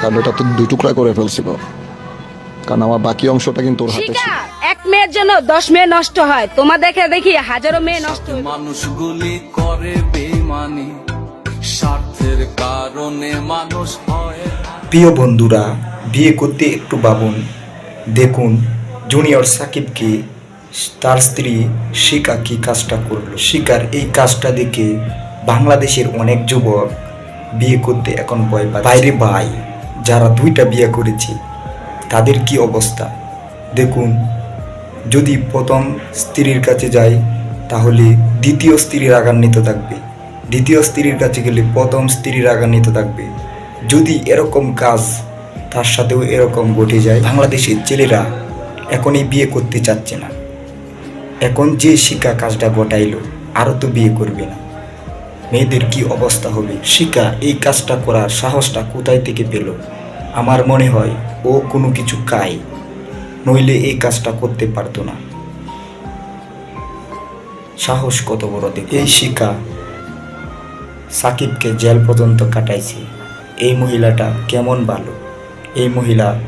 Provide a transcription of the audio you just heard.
কারণ এটা তো দুই টুকরা করে ফেলছিল। কারণ আমার বাকি অংশটা কিন্তু ওর হাতে ছিল। এক মেয়ের জন্য দশ মেয়ে নষ্ট হয়। তোমার দেখে দেখি হাজারো মেয়ে নষ্ট হয় মানুষগুলি করে বেমানি স্বার্থের কারণে মানুষ হয় প্রিয় বন্ধুরা বিয়ে করতে একটু ভাবুন। দেখুন জুনিয়র সাকিবকে তার স্ত্রী শিকা কি কাজটা করল। শিকার এই কাজটা দেখে বাংলাদেশের অনেক যুবক বিয়ে করতে এখন ভয় পায় বাইরে ভাই, যারা দুইটা বিয়ে করেছে, তাদের কি অবস্থা? দেখুন, যদি প্রথম স্ত্রীর কাছে যায় তাহলে দ্বিতীয় স্ত্রীর রাগান্বিত থাকবে। দ্বিতীয় স্ত্রীর কাছে গেলে প্রথম স্ত্রীর রাগান্বিত থাকবে। যদি এরকম কাজ তার সাথেও এরকম ঘটে যায়, বাংলাদেশের ছেলেরা এখনই বিয়ে করতে চাচ্ছে না। এখন যে শিক্ষা কাজটা ঘটাইলো, আরও তো বিয়ে করবে না। মেয়েদের কি অবস্থা হবে? শিকা, এই কাজটা করার সাহসটা কোথায় থেকে পেল? আমার মনে হয় ও কোনো কিছু খায়। নইলে এই কাজটা করতে পারতো না। সাহস কত বড় দেখে এই শিকা সাকিবকে জেল পর্যন্ত কাটাইছে। এই মহিলাটা কেমন ভালো? এই মহিলা